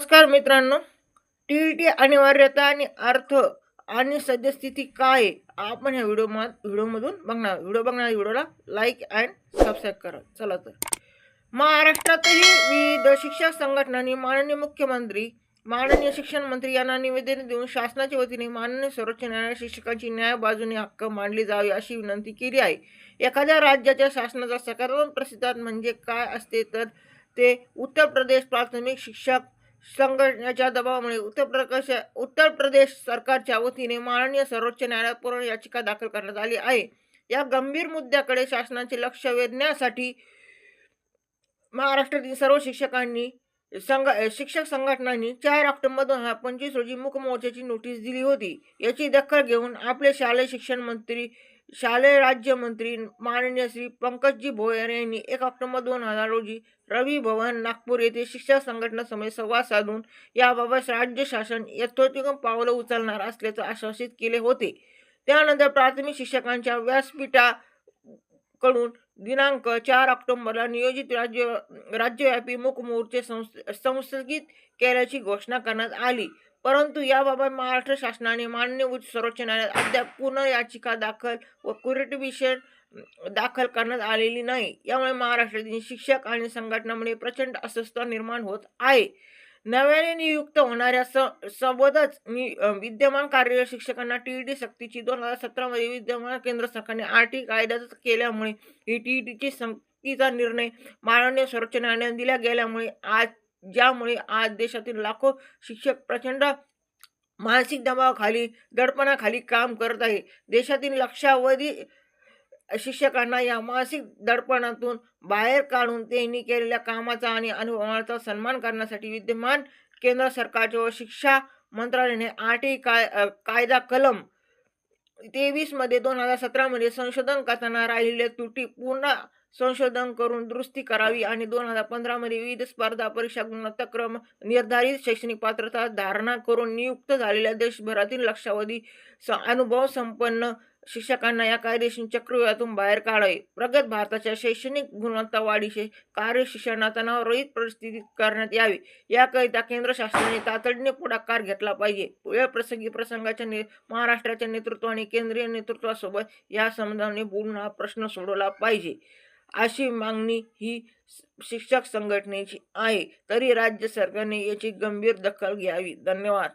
नमस्कार मित्रांनो. T E T अनिवार्यता आणि अर्थ आणि सद्यस्थिती काय आहे? आपण ह्या व्हिडिओ व्हिडिओमधून बघणार व्हिडिओ बघणार व्हिडिओला लाईक अँड सबस्क्राईब करा. चला तर. महाराष्ट्रातही विविध शिक्षक संघटनांनी माननीय मुख्यमंत्री माननीय शिक्षण मंत्री यांना निवेदन देऊन शासनाच्या वतीने माननीय सर्वोच्च न्यायालय शिक्षकांची न्याय बाजूने हक्क मांडली जावी अशी विनंती केली आहे. एखाद्या राज्याच्या शासनाचा सकारात्मक प्रतिसाद म्हणजे काय असते? तर ते उत्तर प्रदेश प्राथमिक शिक्षक संघटनेच्या दबावामुळे उत्तर प्रदेश उत्तर प्रदेश सरकारच्या वतीने माननीय सर्वोच्च न्यायालयात पूर्ण याचिका दाखल करण्यात आली आहे. या गंभीर मुद्द्याकडे शासनाचे लक्ष वेधण्यासाठी महाराष्ट्रातील सर्व शिक्षकांनी संघ शिक्षक संघटनांनी चार ऑक्टोबर दोन हजार पंचवीस रोजी मूक मोर्चाची नोटीस दिली होती. याची दखल घेऊन आपले शालेय शिक्षण मंत्री शालेय राज्यमंत्री माननीय श्री पंकजजी भोयर यांनी एक ऑक्टोबर दोन हजार रोजी रवी भवन नागपूर येथे शिक्षक संघटनासमोर संवाद साधून याबाबत राज्य शासन यथोचित पावलं उचलणार असल्याचं आश्वासित केले होते. त्यानंतर प्राथमिक शिक्षकांच्या व्यासपीठा कडून दिनांक चार ऑक्टोंबरला नियोजित राज्य राज्यव्यापी मूकमोर्चे संस्थ संस्थगित केल्याची घोषणा करण्यात आली. परंतु याबाबत महाराष्ट्र शासनाने मान्य उच्च सर्वोच्च न्यायालयात अद्याप पुन्हा याचिका दाखल व कुरेटिव्हिशन दाखल करण्यात आलेली नाही. यामुळे महाराष्ट्रातील शिक्षक आणि संघटनांमध्ये प्रचंड अस्वस्थता निर्माण होत आहे. नव्याने नियुक्त होणाऱ्या स सोबतच विद्यमान कार्यरत शिक्षकांना टी ई टी सक्तीची दोन हजार सतरामध्ये विद्यमान केंद्र सरकारने आर्थिक टी कायद्यात केल्यामुळे ही टी ई टीची सक्तीचा निर्णय माननीय सर्वोच्च न्यायालयाने दिला गेल्यामुळे आज ज्यामुळे आज देशातील लाखो शिक्षक प्रचंड मानसिक दबावाखाली दडपणाखाली काम करत आहे देशातील लक्षावधी शिक्षकांना या मानसिक दडपणातून बाहेर काढून त्यांनी केलेल्या कामाचा आणि अनुभवाचा सन्मान करण्यासाठी विद्यमान केंद्र सरकारचे व शिक्षा मंत्रालयाने आठ काय कायदा कलम तेवीसमध्ये दोन हजार सतरामध्ये संशोधन करताना राहिलेल्या त्रुटी पूर्ण संशोधन करून दुरुस्ती करावी आणि दोन हजार पंधरामध्ये विविध स्पर्धा परीक्षा गुणवत्ताक्रम निर्धारित शैक्षणिक पात्रता धारणा करून नियुक्त झालेल्या देशभरातील लक्षावधी स अनुभव संपन्न शिक्षकांना या कायदेशीर चक्रव्यूहातून बाहेर काढावे. प्रगत भारताच्या शैक्षणिक गुणवत्ता वाढीचे कार्य शिक्षणाचा रहित परिस्थितीत करण्यात यावे. याकरिता केंद्र शासनाने तातडीने पुढाकार घेतला पाहिजे. वेळ प्रसंगी प्रसंगाच्या ने महाराष्ट्राच्या नेतृत्व आणि केंद्रीय नेतृत्वासोबत या संबंधाने बोलून हा प्रश्न सोडवला पाहिजे. अशी मागणी ही शिक्षक संघटनेची आहे. तरी राज्य सरकारने याची गंभीर दखल घ्यावी. धन्यवाद.